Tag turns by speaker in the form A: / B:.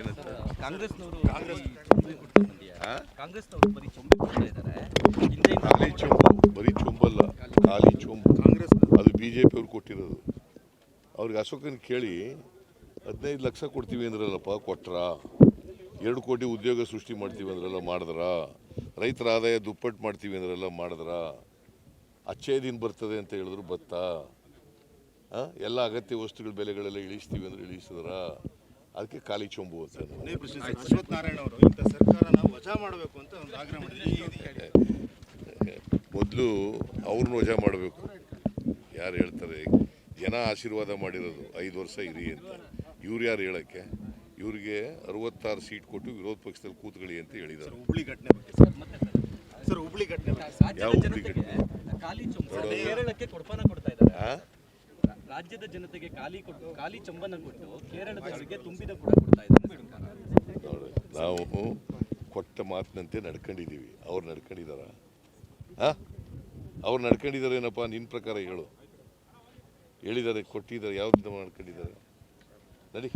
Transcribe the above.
A: ಏನಂತ
B: ಕಾಂಗ್ರೆಸ್ನವರು ಬರೀ ಚೊಂಬೆ ಕೊಡ್ತಾ ಇದ್ದಾರೆ ಹಿಂದೆ
A: ಖಾಲಿ ಚೊಂಬು ಬರೀ ಚೊಂಬಲ್ಲ ಖಾಲಿ ಚೊಂಬು.
C: ಕಾಂಗ್ರೆಸ್
A: ಅದು ಬಿ ಜೆ ಪಿಯವ್ರು ಕೊಟ್ಟಿರೋದು. ಅವ್ರಿಗೆ ಅಶೋಕನ್ ಕೇಳಿ ಹದಿನೈದು ಲಕ್ಷ ಕೊಡ್ತೀವಿ ಅಂದ್ರಲ್ಲಪ್ಪ ಕೊಟ್ರ? ಎರಡು ಕೋಟಿ ಉದ್ಯೋಗ ಸೃಷ್ಟಿ ಮಾಡ್ತೀವಿ ಅಂದ್ರಲ್ಲ ಮಾಡಿದ್ರ? ರೈತರ ಆದಾಯ ದುಪ್ಪಟ್ಟು ಮಾಡ್ತೀವಿ ಅಂದ್ರಲ್ಲ ಮಾಡಿದ್ರ? ಅಚ್ಚೇ ದಿನ ಬರ್ತದೆ ಅಂತ ಹೇಳಿದ್ರು ಬತ್ತ? ಎಲ್ಲ ಅಗತ್ಯ ವಸ್ತುಗಳ ಬೆಲೆಗಳೆಲ್ಲ ಇಳಿಸ್ತೀವಿ ಅಂದ್ರೆ ಇಳಿಸಿದ್ರ? ಅದಕ್ಕೆ ಖಾಲಿ ಚೊಂಬು ಅಂತ
C: ಅಶ್ವಥ್ ನಾರಾಯಣ ಅವರು ಇಂಥ ಸರ್ಕಾರನ ವಜಾ ಮಾಡಬೇಕು ಅಂತ ಒಂದು ಆಗ್ರಹ ಮಾಡಿದ್ದಾರೆ
A: ಮೊದಲು ಅವ್ರನ್ನ ವಜಾ ಮಾಡಬೇಕು. ಯಾರು ಹೇಳ್ತಾರೆ ಜನ ಆಶೀರ್ವಾದ ಮಾಡಿರೋದು ಐದು ವರ್ಷ ಇರಿ ಅಂತ. ಇವ್ರು ಯಾರು ಹೇಳಕ್ಕೆ? ಇವ್ರಿಗೆ ಅರವತ್ತಾರು ಸೀಟ್ ಕೊಟ್ಟು ವಿರೋಧ ಪಕ್ಷದಲ್ಲಿ ಕೂತ್ಕೊಳ್ಳಿ ಅಂತ ಹೇಳಿದ್ದಾರೆ.
C: ಹುಬ್ಳಿ ಘಟನೆ ಯಾವ ಸರ್. ಸರ್ ಹುಬ್ಳಿ ಘಟನೆ ಬಗ್ಗೆ.
A: ಯಾವ ಹುಬ್ಳಿ.
B: ಕೇರಳಕ್ಕೆ ಕೊಡ್ತಾ ಇದ್ದಾರೆ? ರಾಜ್ಯದ ಜನತೆಗೆ ಖಾಲಿ ಕೊಟ್ಟು, ಖಾಲಿ ಚಂಬನ್ನ ಕೊಟ್ಟು ಕೇರಳದವರಿಗೆ ತುಂಬಿದ ಕೂಡ ಕೊಡ್ತಾ ಇದ್ದಾರೆ
A: ನಾವು ಕೊಟ್ಟ ಮಾತಿನಂತೆ ನಡ್ಕೊಂಡಿದ್ದೀವಿ. ಅವ್ರು ನಡ್ಕೊಂಡಿದಾರ? ಅವ್ರು ನಡ್ಕೊಂಡಿದಾರೇನಪ್ಪ ನಿನ್ನ ಪ್ರಕಾರ ಹೇಳು. ಹೇಳಿದ್ದಾರೆ ಕೊಟ್ಟಿದ್ದಾರೆ ಯಾವ್ದು ನಡ್ಕೊಂಡಿದ್ದಾರೆ ನಡಿ.